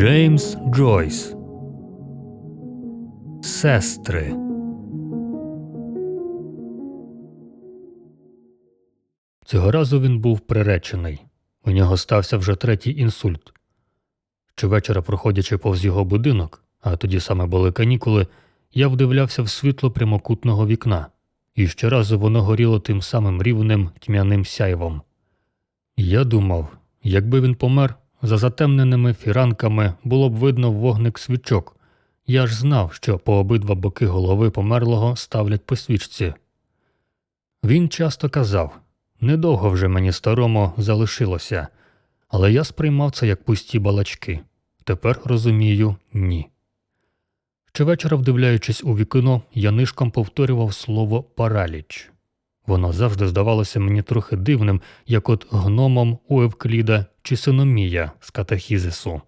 Джеймс Джойс Сестри. Цього разу він був приречений. У нього стався вже третій інсульт. Щовечора, проходячи повз його будинок, а тоді саме були канікули, я вдивлявся в світло прямокутного вікна, і щоразу воно горіло тим самим рівним тьмяним сяйвом. Я думав, якби він помер, за затемненими фіранками було б видно вогник свічок. Я ж знав, що по обидва боки голови померлого ставлять по свічці. Він часто казав недовго вже мені старому залишилося, але я сприймав це як пусті балачки. Тепер розумію ні. Щовечора, вдивляючись у вікно, я нишком повторював слово параліч. Воно завжди здавалося мені трохи дивним, як от гномом у Евкліда чи синомія з катахізису.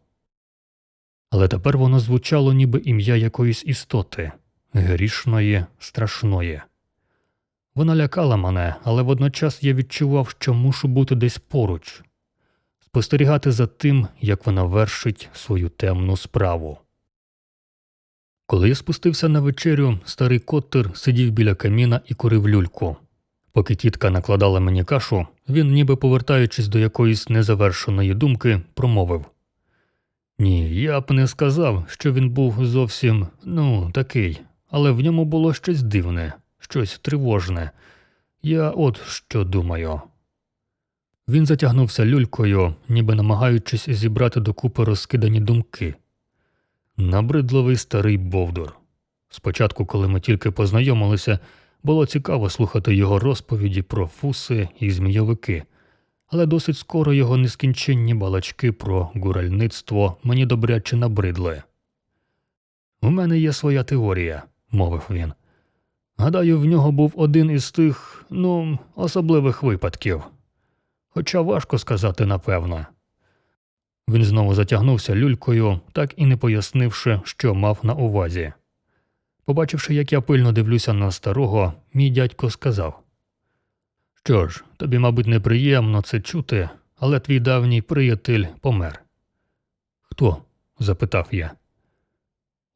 Але тепер воно звучало ніби ім'я якоїсь істоти грішної, страшної. Вона лякала мене, але водночас я відчував, що мушу бути десь поруч, спостерігати за тим, як вона вершить свою темну справу. Коли я спустився на вечерю, старий коттер сидів біля каміна і курив люльку. Поки тітка накладала мені кашу, він, ніби повертаючись до якоїсь незавершеної думки, промовив Ні, я б не сказав, що він був зовсім, ну, такий, але в ньому було щось дивне, щось тривожне. Я от що думаю. Він затягнувся люлькою, ніби намагаючись зібрати докупи розкидані думки. Набридливий старий Бовдур. Спочатку, коли ми тільки познайомилися, було цікаво слухати його розповіді про фуси і змійовики, але досить скоро його нескінченні балачки про гуральництво мені добряче набридли. У мене є своя теорія, мовив він. Гадаю, в нього був один із тих, ну, особливих випадків. Хоча важко сказати напевно. Він знову затягнувся люлькою, так і не пояснивши, що мав на увазі. Побачивши, як я пильно дивлюся на старого, мій дядько сказав Що ж, тобі, мабуть, неприємно це чути, але твій давній приятель помер. Хто? запитав я.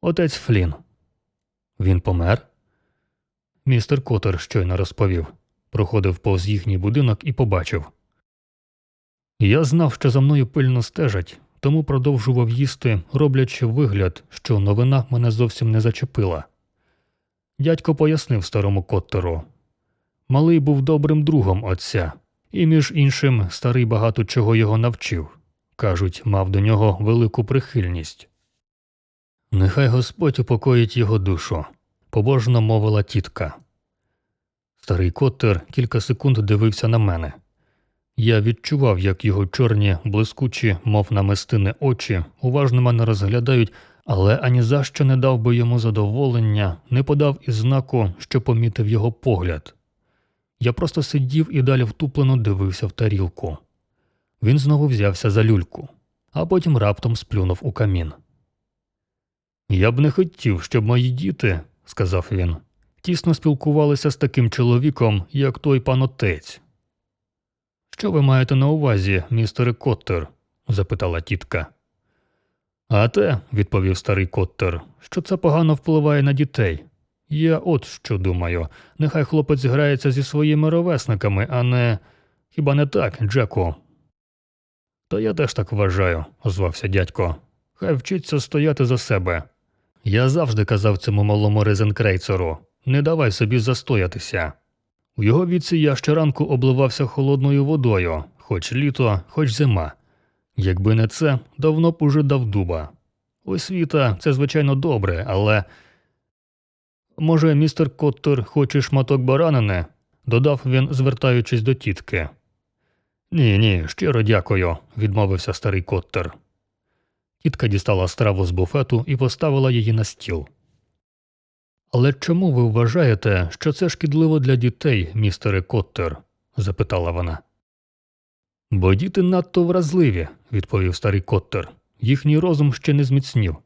Отець Флін. Він помер? Містер Котер щойно розповів. Проходив повз їхній будинок і побачив. Я знав, що за мною пильно стежать, тому продовжував їсти, роблячи вигляд, що новина мене зовсім не зачепила. Дядько пояснив старому Коттеру. Малий був добрим другом отця, і, між іншим, старий багато чого його навчив. Кажуть, мав до нього велику прихильність. Нехай Господь упокоїть його душу, побожно мовила тітка. Старий Коттер кілька секунд дивився на мене. Я відчував, як його чорні, блискучі, мов намистини очі, уважно мене розглядають, але ані за що не дав би йому задоволення, не подав і знаку, що помітив його погляд. Я просто сидів і далі втуплено дивився в тарілку. Він знову взявся за люльку, а потім раптом сплюнув у камін. Я б не хотів, щоб мої діти, сказав він, тісно спілкувалися з таким чоловіком, як той пан отець. Що ви маєте на увазі, містере Коттер? запитала тітка. А те, відповів старий Коттер, що це погано впливає на дітей. Я от що думаю, нехай хлопець грається зі своїми ровесниками, а не. Хіба не так, Джеку? Та я теж так вважаю, озвався дядько. Хай вчиться стояти за себе. Я завжди казав цьому малому резенкрейцеру не давай собі застоятися. У його віці я щоранку обливався холодною водою, хоч літо, хоч зима. Якби не це, давно б уже дав дуба. Освіта це, звичайно, добре, але. Може, містер Коттер хоче шматок баранини? додав він, звертаючись до тітки. Ні, ні, щиро дякую, відмовився старий Коттер. Тітка дістала страву з буфету і поставила її на стіл. Але чому ви вважаєте, що це шкідливо для дітей, містере Коттер? запитала вона. Бо діти надто вразливі, відповів старий Коттер. Їхній розум ще не зміцнів.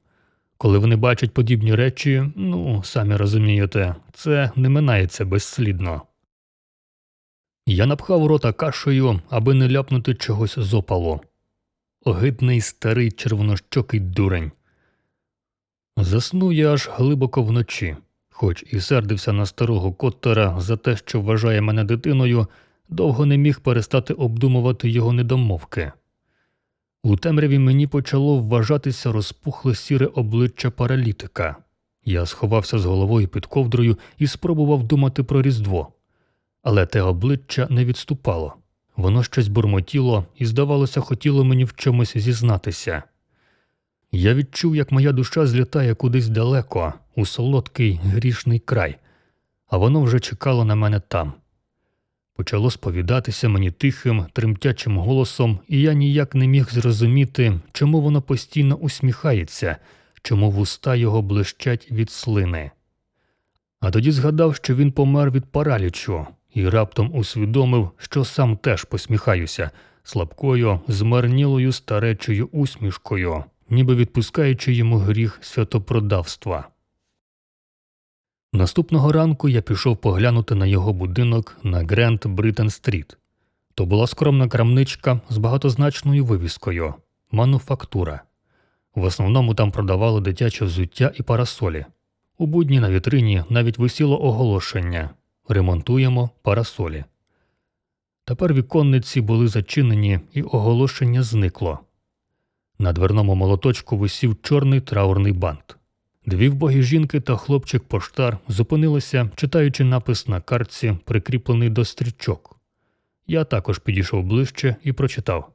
Коли вони бачать подібні речі, ну, самі розумієте, це не минається безслідно. Я напхав рота кашею, аби не ляпнути чогось з опалу. огидний старий червонощокий дурень. Заснув я аж глибоко вночі, хоч і сердився на старого Коттера за те, що вважає мене дитиною, довго не міг перестати обдумувати його недомовки. У темряві мені почало вважатися розпухле сіре обличчя паралітика. Я сховався з головою під ковдрою і спробував думати про Різдво. Але те обличчя не відступало. Воно щось бурмотіло і, здавалося, хотіло мені в чомусь зізнатися. Я відчув, як моя душа злітає кудись далеко, у солодкий грішний край, а воно вже чекало на мене там. Почало сповідатися мені тихим, тремтячим голосом, і я ніяк не міг зрозуміти, чому воно постійно усміхається, чому вуста його блищать від слини. А тоді згадав, що він помер від паралічу, і раптом усвідомив, що сам теж посміхаюся слабкою, змарнілою старечою усмішкою, ніби відпускаючи йому гріх святопродавства. Наступного ранку я пішов поглянути на його будинок на Гренд Бритен Стріт. То була скромна крамничка з багатозначною вивіскою мануфактура. В основному там продавали дитяче взуття і парасолі. У будні на вітрині навіть висіло оголошення ремонтуємо парасолі. Тепер віконниці були зачинені, і оголошення зникло. На дверному молоточку висів чорний траурний бант. Дві вбогі жінки та хлопчик поштар зупинилися, читаючи напис на картці, прикріплений до стрічок. Я також підійшов ближче і прочитав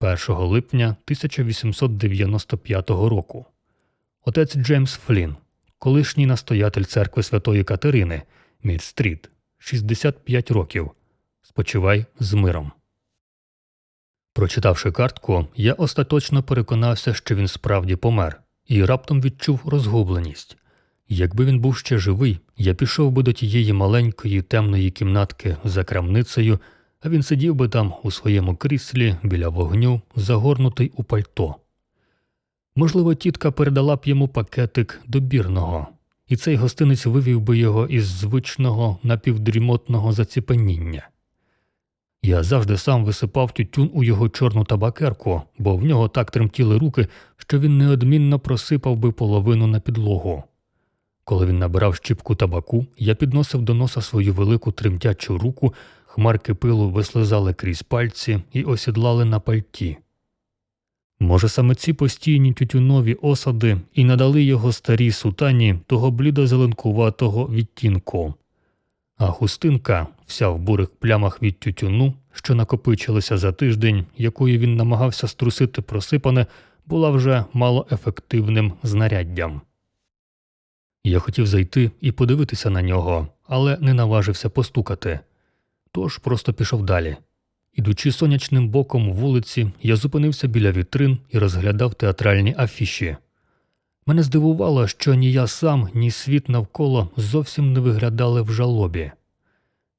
1 липня 1895 року. Отець Джеймс Флін, колишній настоятель церкви Святої Катерини, Мідстріт, 65 років. Спочивай з миром. Прочитавши картку, я остаточно переконався, що він справді помер, і раптом відчув розгубленість. Якби він був ще живий, я пішов би до тієї маленької темної кімнатки за крамницею, а він сидів би там у своєму кріслі біля вогню, загорнутий у пальто. Можливо, тітка передала б йому пакетик добірного, і цей гостинець вивів би його із звичного напівдрімотного заціпеніння. Я завжди сам висипав тютюн у його чорну табакерку, бо в нього так тремтіли руки, що він неодмінно просипав би половину на підлогу. Коли він набирав щіпку табаку, я підносив до носа свою велику тремтячу руку, хмарки пилу вислизали крізь пальці і осідлали на пальті. Може, саме ці постійні тютюнові осади і надали його старій сутані того блідо-зеленкуватого відтінку, а хустинка, вся в бурих плямах від тютюну, що накопичилися за тиждень, якою він намагався струсити просипане, була вже малоефективним знаряддям. Я хотів зайти і подивитися на нього, але не наважився постукати, тож просто пішов далі. Ідучи сонячним боком вулиці, я зупинився біля вітрин і розглядав театральні афіші. Мене здивувало, що ні я сам, ні світ навколо зовсім не виглядали в жалобі.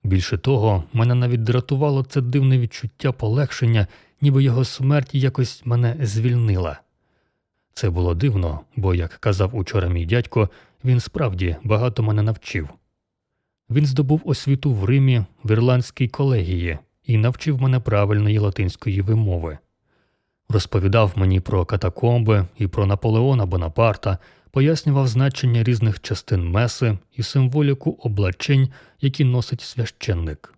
Більше того, мене навіть дратувало це дивне відчуття полегшення, ніби його смерть якось мене звільнила. Це було дивно, бо, як казав учора мій дядько, він справді багато мене навчив. Він здобув освіту в Римі в ірландській колегії і навчив мене правильної латинської вимови. Розповідав мені про катакомби і про Наполеона Бонапарта, пояснював значення різних частин меси і символіку облачень, які носить священник.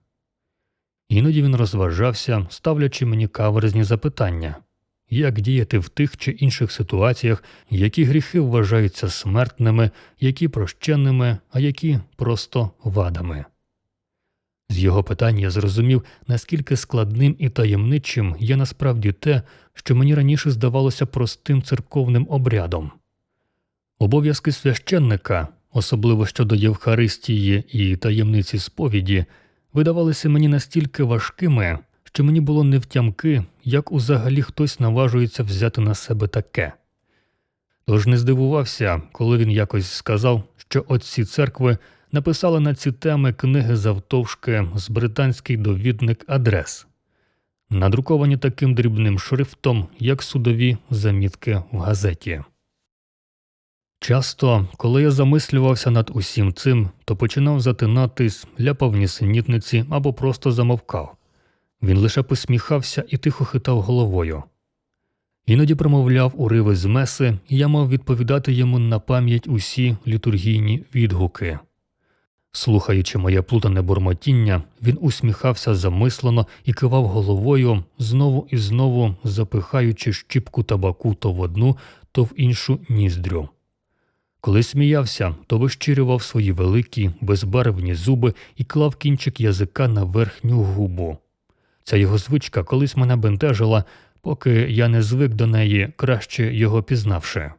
Іноді він розважався, ставлячи мені каверзні запитання як діяти в тих чи інших ситуаціях, які гріхи вважаються смертними, які прощенними, а які просто вадами. З його питань я зрозумів, наскільки складним і таємничим є насправді те, що мені раніше здавалося простим церковним обрядом. Обов'язки священника, особливо щодо Євхаристії і таємниці сповіді, видавалися мені настільки важкими, що мені було невтямки, як узагалі хтось наважується взяти на себе таке. Тож не здивувався, коли він якось сказав, що отці церкви написали на ці теми книги завтовшки з британський довідник адрес, надруковані таким дрібним шрифтом, як судові замітки в газеті. Часто, коли я замислювався над усім цим, то починав затинатись, ляпав нісенітниці або просто замовкав. Він лише посміхався і тихо хитав головою. Іноді промовляв уриви з меси, і я мав відповідати йому на пам'ять усі літургійні відгуки. Слухаючи моє плутане бурмотіння, він усміхався замислено і кивав головою, знову і знову запихаючи щіпку табаку то в одну, то в іншу ніздрю. Коли сміявся, то вищирював свої великі, безбарвні зуби і клав кінчик язика на верхню губу. Ця його звичка колись мене бентежила, поки я не звик до неї, краще його пізнавши.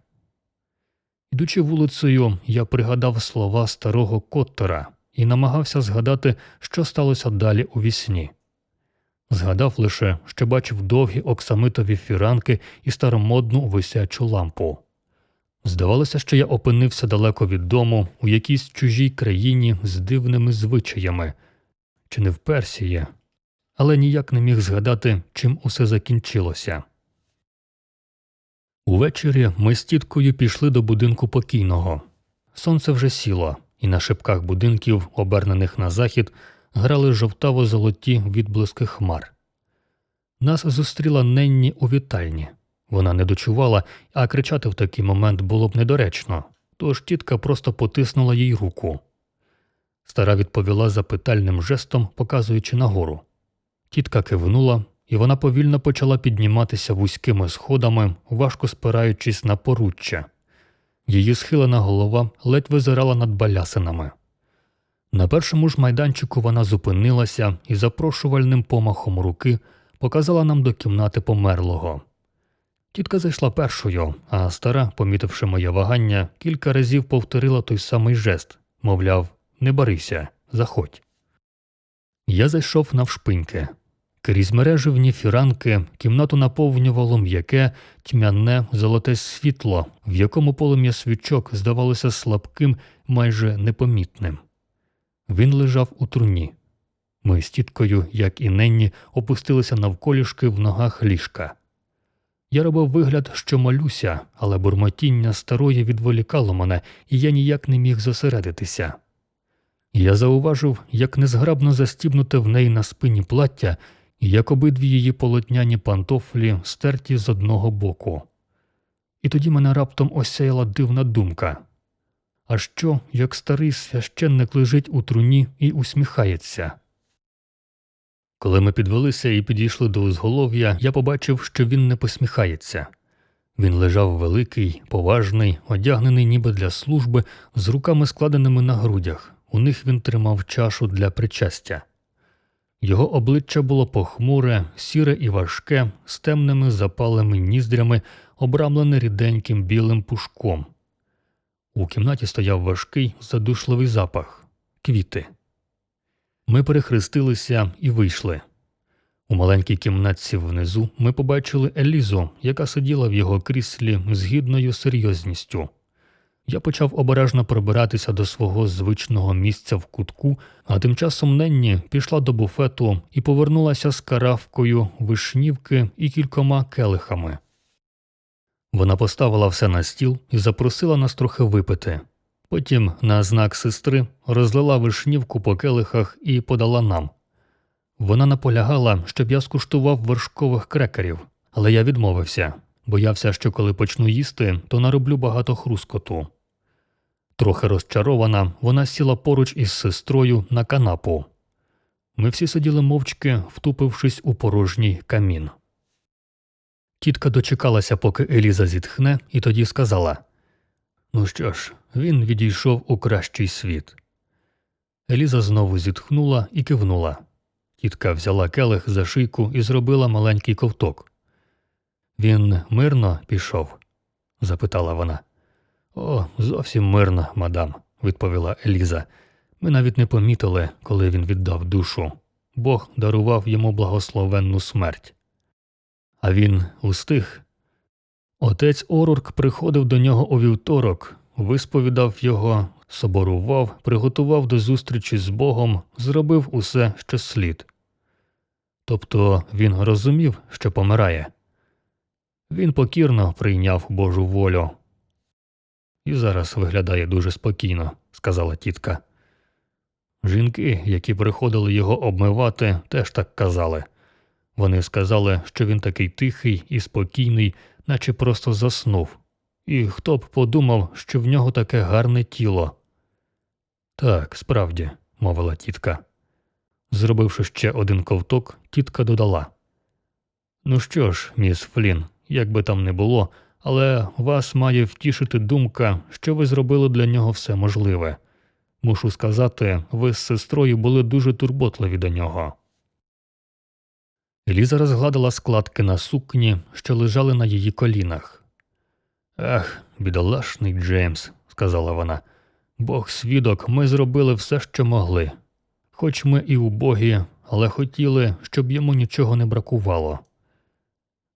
Ідучи вулицею, я пригадав слова старого Коттера і намагався згадати, що сталося далі у вісні. Згадав лише, що бачив довгі оксамитові фіранки і старомодну висячу лампу. Здавалося, що я опинився далеко від дому у якійсь чужій країні з дивними звичаями, чи не в Персії, але ніяк не міг згадати, чим усе закінчилося. Увечері ми з тіткою пішли до будинку покійного. Сонце вже сіло, і на шипках будинків, обернених на захід, грали жовтаво золоті відблиски хмар. Нас зустріла Ненні у вітальні. Вона не дочувала, а кричати в такий момент було б недоречно, тож тітка просто потиснула їй руку. Стара відповіла запитальним жестом, показуючи нагору. Тітка кивнула, і вона повільно почала підніматися вузькими сходами, важко спираючись на поруччя. Її схилена голова ледь визирала над балясинами. На першому ж майданчику вона зупинилася і запрошувальним помахом руки показала нам до кімнати померлого. Тітка зайшла першою, а стара, помітивши моє вагання, кілька разів повторила той самий жест мовляв, не барися, заходь. Я зайшов навшпиньки. Крізь мереживні фіранки кімнату наповнювало м'яке, тьмяне, золоте світло, в якому полум'я свічок здавалося слабким, майже непомітним. Він лежав у труні. Ми з тіткою, як і ненні, опустилися навколішки в ногах ліжка. Я робив вигляд, що молюся, але бурмотіння старої відволікало мене, і я ніяк не міг зосередитися. Я зауважив, як незграбно застібнуте в неї на спині плаття, як обидві її полотняні пантофлі стерті з одного боку. І тоді мене раптом осяяла дивна думка. А що, як старий священник лежить у труні і усміхається? Коли ми підвелися і підійшли до узголов'я, я побачив, що він не посміхається. Він лежав великий, поважний, одягнений ніби для служби, з руками складеними на грудях. У них він тримав чашу для причастя. Його обличчя було похмуре, сіре і важке, з темними запалими ніздрями, обрамлене ріденьким білим пушком. У кімнаті стояв важкий, задушливий запах квіти. Ми перехрестилися і вийшли. У маленькій кімнатці внизу ми побачили Елізу, яка сиділа в його кріслі з гідною серйозністю. Я почав обережно пробиратися до свого звичного місця в кутку, а тим часом Ненні пішла до буфету і повернулася з каравкою, вишнівки і кількома келихами. Вона поставила все на стіл і запросила нас трохи випити. Потім, на знак сестри, розлила вишнівку по келихах і подала нам. Вона наполягала, щоб я скуштував вершкових крекерів, але я відмовився, боявся, що коли почну їсти, то нароблю багато хрускоту. Трохи розчарована, вона сіла поруч із сестрою на канапу. Ми всі сиділи мовчки, втупившись у порожній камін. Тітка дочекалася, поки Еліза зітхне, і тоді сказала Ну що ж, він відійшов у кращий світ. Еліза знову зітхнула і кивнула. Тітка взяла келих за шийку і зробила маленький ковток. Він мирно пішов? запитала вона. О, зовсім мирно, мадам, відповіла Еліза. Ми навіть не помітили, коли він віддав душу. Бог дарував йому благословенну смерть. А він устиг. Отець Орурк приходив до нього у вівторок, висповідав його, соборував, приготував до зустрічі з Богом, зробив усе, що слід. Тобто він розумів, що помирає. Він покірно прийняв Божу волю. І зараз виглядає дуже спокійно, сказала тітка. Жінки, які приходили його обмивати, теж так казали. Вони сказали, що він такий тихий і спокійний, наче просто заснув. І хто б подумав, що в нього таке гарне тіло. Так, справді, мовила тітка. Зробивши ще один ковток, тітка додала. Ну що ж, міс Флін, як би там не було, але вас має втішити думка, що ви зробили для нього все можливе. Мушу сказати, ви з сестрою були дуже турботливі до нього. Ліза розгладила складки на сукні, що лежали на її колінах. Ах, бідолашний Джеймс, сказала вона. Бог свідок, ми зробили все, що могли. Хоч ми і убогі, але хотіли, щоб йому нічого не бракувало.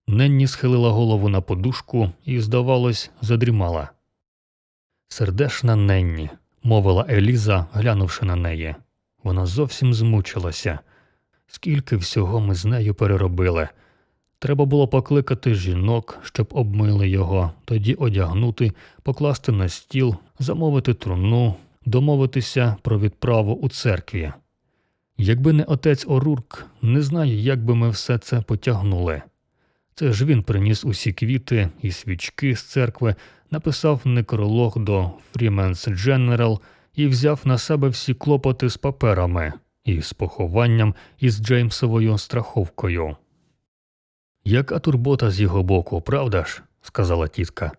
Ненні схилила голову на подушку і, здавалось, задрімала. Сердешна Ненні, мовила Еліза, глянувши на неї. Вона зовсім змучилася. Скільки всього ми з нею переробили. Треба було покликати жінок, щоб обмили його, тоді одягнути, покласти на стіл, замовити труну, домовитися про відправу у церкві. Якби не отець Орурк, не знаю, як би ми все це потягнули. Це ж він приніс усі квіти і свічки з церкви, написав некролог до Freeman's General і взяв на себе всі клопоти з паперами, і з похованням, і з Джеймсовою страховкою. Яка турбота з його боку, правда ж? сказала тітка.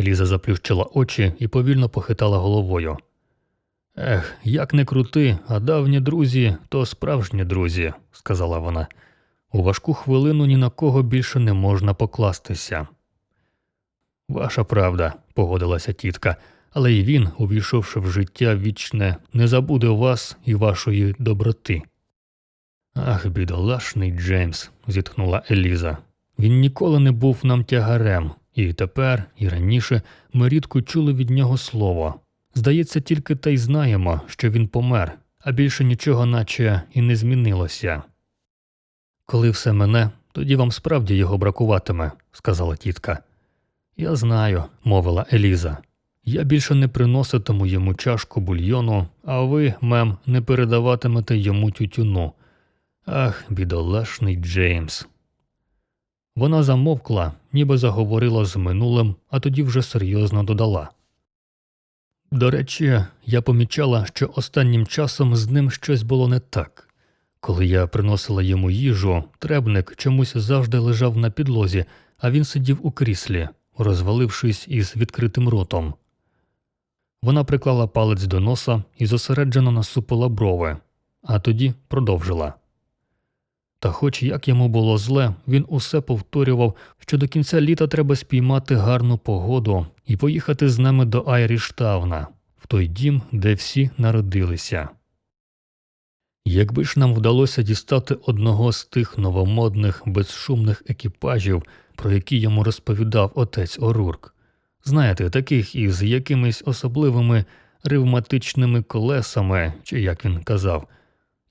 Ліза заплющила очі і повільно похитала головою. Ех, як не крути, а давні друзі то справжні друзі, сказала вона. У важку хвилину ні на кого більше не можна покластися. Ваша правда, погодилася тітка, але й він, увійшовши в життя вічне, не забуде вас і вашої доброти. Ах, бідолашний Джеймс, зітхнула Еліза. Він ніколи не був нам тягарем, і тепер, і раніше ми рідко чули від нього слово. Здається, тільки те й знаємо, що він помер, а більше нічого наче і не змінилося. Коли все мене, тоді вам справді його бракуватиме, сказала тітка. Я знаю, мовила Еліза. Я більше не приноситиму йому чашку бульйону, а ви, мем, не передаватимете йому тютюну. Ах, бідолашний Джеймс. Вона замовкла, ніби заговорила з минулим, а тоді вже серйозно додала. До речі, я помічала, що останнім часом з ним щось було не так. Коли я приносила йому їжу, требник чомусь завжди лежав на підлозі, а він сидів у кріслі, розвалившись із відкритим ротом. Вона приклала палець до носа і зосереджено насупила брови, а тоді продовжила. Та хоч як йому було зле, він усе повторював, що до кінця літа треба спіймати гарну погоду і поїхати з нами до Айріштавна, в той дім, де всі народилися. Якби ж нам вдалося дістати одного з тих новомодних безшумних екіпажів, про які йому розповідав отець Орурк, знаєте, таких із якимись особливими ревматичними колесами, чи як він казав,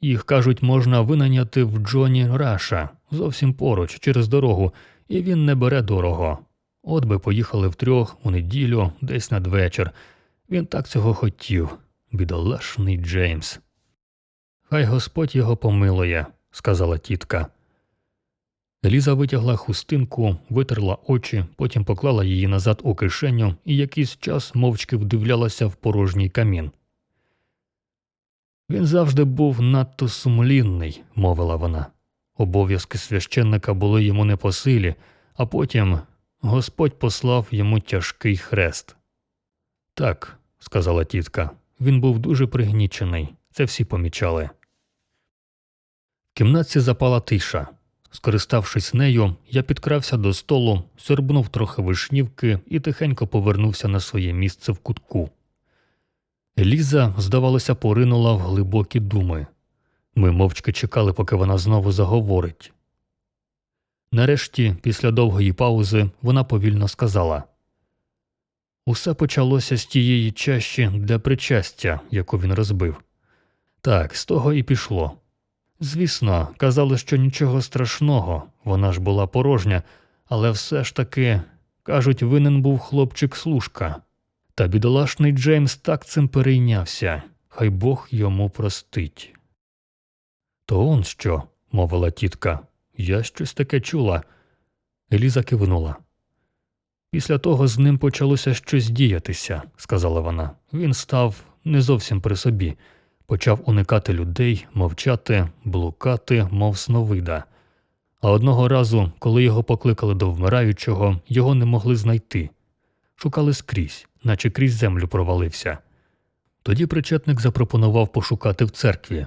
їх кажуть, можна винайняти в Джоні Раша зовсім поруч через дорогу, і він не бере дорого. От би поїхали втрьох у неділю, десь надвечір. Він так цього хотів, бідолашний Джеймс. Хай Господь його помилує, сказала тітка. Ліза витягла хустинку, витерла очі, потім поклала її назад у кишеню і якийсь час мовчки вдивлялася в порожній камін. Він завжди був надто сумлінний, мовила вона. Обов'язки священника були йому не по силі, а потім Господь послав йому тяжкий хрест. Так, сказала тітка, він був дуже пригнічений, це всі помічали. В кімнатці запала тиша. Скориставшись нею, я підкрався до столу, сьорбнув трохи вишнівки і тихенько повернувся на своє місце в кутку. Ліза, здавалося, поринула в глибокі думи. Ми мовчки чекали, поки вона знову заговорить. Нарешті, після довгої паузи, вона повільно сказала Усе почалося з тієї чащі для причастя, яку він розбив. Так, з того і пішло. Звісно, казали, що нічого страшного, вона ж була порожня, але все ж таки, кажуть, винен був хлопчик служка. Та бідолашний Джеймс так цим перейнявся, хай Бог йому простить. То он що? мовила тітка. Я щось таке чула. Еліза кивнула. Після того з ним почалося щось діятися, сказала вона. Він став не зовсім при собі, почав уникати людей, мовчати, блукати, мов сновида. А одного разу, коли його покликали до вмираючого, його не могли знайти. Шукали скрізь, наче крізь землю провалився. Тоді причетник запропонував пошукати в церкві.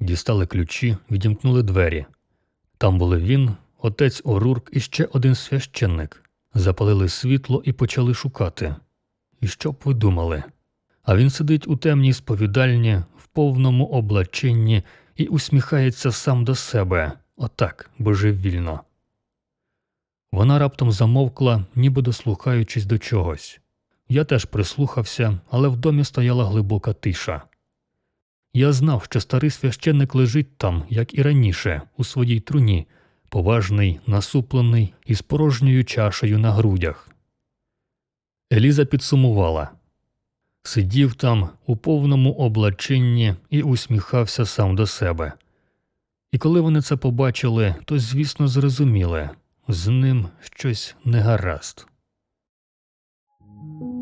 Дістали ключі, відімкнули двері. Там були він, отець Орурк і ще один священник. Запалили світло і почали шукати. І що б ви думали? А він сидить у темній сповідальні, повному облаченні і усміхається сам до себе, отак, божевільно. Вона раптом замовкла, ніби дослухаючись до чогось. Я теж прислухався, але в домі стояла глибока тиша. Я знав, що старий священник лежить там, як і раніше, у своїй труні, поважний, насуплений і з порожньою чашею на грудях. Еліза підсумувала сидів там у повному облаченні і усміхався сам до себе. І коли вони це побачили, то, звісно, зрозуміли з ним щось негаразд.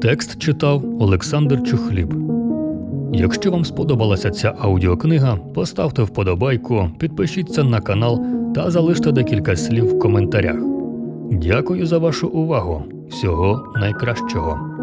Текст читав Олександр Чухліб. Якщо вам сподобалася ця аудіокнига, поставте вподобайку, підпишіться на канал та залиште декілька слів в коментарях. Дякую за вашу увагу. Всього найкращого.